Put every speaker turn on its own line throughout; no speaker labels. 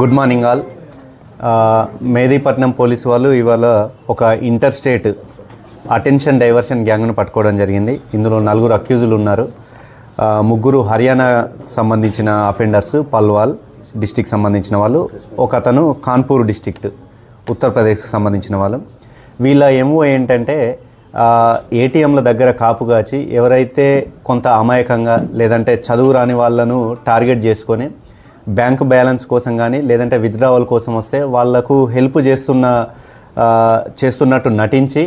Good morning all Medipatnam police వాళ్ళు ఇవాళ ఒక ఇంటర్ స్టేట్ అటెన్షన్ డైవర్షన్ గ్యాంగ్ను పట్టుకోవడం జరిగింది. ఇందులో నలుగురు అక్యూజులు ఉన్నారు. Uh, ముగ్గురు హర్యానా సంబంధించిన అఫెండర్స్ పల్వాల్ డిస్టిక్ సంబంధించిన వాళ్ళు ఒక అతను కాన్పూర్ డిస్టిక్ట్ ఉత్తరప్రదేశ్కి సంబంధించిన వాళ్ళు. వీళ్ళ ఏమో ఏంటంటే ఏటీఎంల దగ్గర కాపుగాచి ఎవరైతే కొంత అమాయకంగా లేదంటే చదువు రాని వాళ్ళను టార్గెట్ చేసుకొని బ్యాంక్ బ్యాలెన్స్ కోసం కానీ లేదంటే విత్డ్రావల్ కోసం వస్తే వాళ్ళకు హెల్ప్ చేస్తున్న చేస్తున్నట్టు నటించి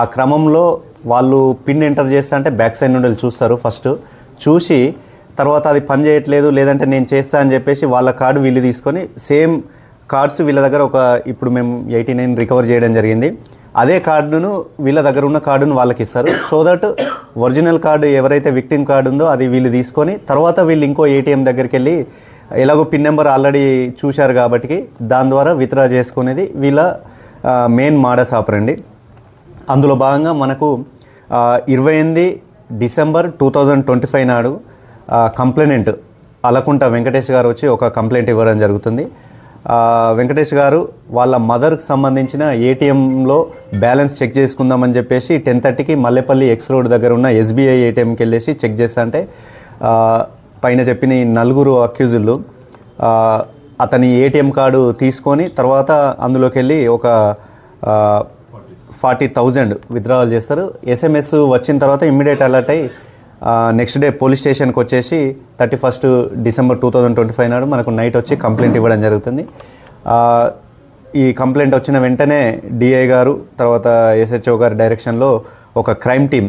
ఆ క్రమంలో వాళ్ళు పిన్ ఎంటర్ చేస్తా అంటే బ్యాక్ సైడ్ నుండి చూస్తారు ఫస్ట్. చూసి తర్వాత అది పని చేయట్లేదు లేదంటే నేను చేస్తా అని చెప్పేసి వాళ్ళ కార్డు వీళ్ళు తీసుకొని సేమ్ కార్డ్స్ వీళ్ళ దగ్గర ఒక ఇప్పుడు మేము ఎయిటీ నైన్ రికవర్ చేయడం జరిగింది. అదే కార్డును వీళ్ళ దగ్గర ఉన్న కార్డును వాళ్ళకి ఇస్తారు. సో దట్ ఒరిజినల్ కార్డు ఎవరైతే విక్టిమ్ కార్డు ఉందో అది వీళ్ళు తీసుకొని తర్వాత వీళ్ళు ఇంకో ఏటీఎం దగ్గరికి వెళ్ళి ఎలాగో పిన్ నెంబర్ ఆల్రెడీ చూశారు కాబట్టి దాని ద్వారా విత్డ్రా చేసుకునేది వీళ్ళ మెయిన్ మాడస్ ఆపరండి అందులో భాగంగా మనకు ఇరవై ఎనిమిది December two thousand twenty five నాడు కంప్లైనెంట్ అలకుంట వెంకటేష్ గారు వచ్చి ఒక కంప్లైంట్ ఇవ్వడం జరుగుతుంది. వెంకటేష్ గారు వాళ్ళ మదర్కి సంబంధించిన ఏటీఎంలో బ్యాలెన్స్ చెక్ చేసుకుందామని చెప్పేసి టెన్ థర్టీకి మల్లెపల్లి ఎక్స్ రోడ్ దగ్గర ఉన్న ఎస్బీఐ ఏటీఎంకి వెళ్ళేసి చెక్ చేస్తా అంటే పైన చెప్పిన ఈ నలుగురు అక్యూజులు అతని ఏటీఎం కార్డు తీసుకొని తర్వాత అందులోకి వెళ్ళి ఒక ఫార్టీ థౌజండ్ విత్డ్రావల్ చేస్తారు. ఎస్ఎంఎస్ వచ్చిన తర్వాత ఇమ్మీడియట్ అలర్ట్ అయ్యి నెక్స్ట్ డే పోలీస్ స్టేషన్కి వచ్చేసి thirty first December two thousand twenty five నాడు మనకు నైట్ వచ్చి కంప్లైంట్ ఇవ్వడం జరుగుతుంది. ఈ కంప్లైంట్ వచ్చిన వెంటనే డిఐ గారు తర్వాత ఎస్హెచ్ఓ గారి డైరెక్షన్లో ఒక క్రైమ్ టీమ్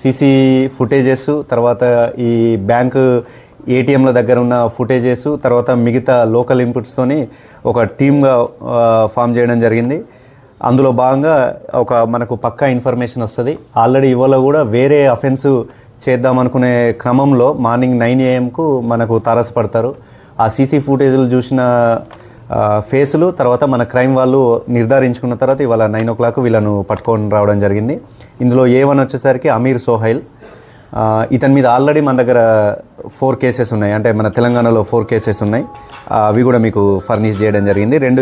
సీసీ ఫుటేజెస్ తర్వాత ఈ బ్యాంకు ఏటీఎంల దగ్గర ఉన్న ఫుటేజెస్ తర్వాత మిగతా లోకల్ ఇన్పుట్స్తోని ఒక టీమ్గా ఫామ్ చేయడం జరిగింది. అందులో భాగంగా ఒక మనకు పక్కా ఇన్ఫర్మేషన్ వస్తుంది. ఆల్రెడీ ఇవాళ కూడా వేరే అఫెన్స్ చేద్దామనుకునే క్రమంలో మార్నింగ్ నైన్ ఏఎంకు మనకు తారసపడతారు. ఆ సీసీ ఫుటేజ్లు చూసిన ఫేసులు తర్వాత మన క్రైమ్ వాళ్ళు నిర్ధారించుకున్న తర్వాత ఇవాళ నైన్ ఓ క్లాక్ వీళ్ళను పట్టుకొని రావడం జరిగింది. ఇందులో ఏ వన్ వచ్చేసరికి అమీర్ సోహైల్. ఇతని మీద ఆల్రెడీ మన దగ్గర ఫోర్ కేసెస్ ఉన్నాయి. అంటే మన తెలంగాణలో ఫోర్ కేసెస్ ఉన్నాయి. అవి కూడా మీకు ఫర్నిష్ చేయడం జరిగింది. రెండు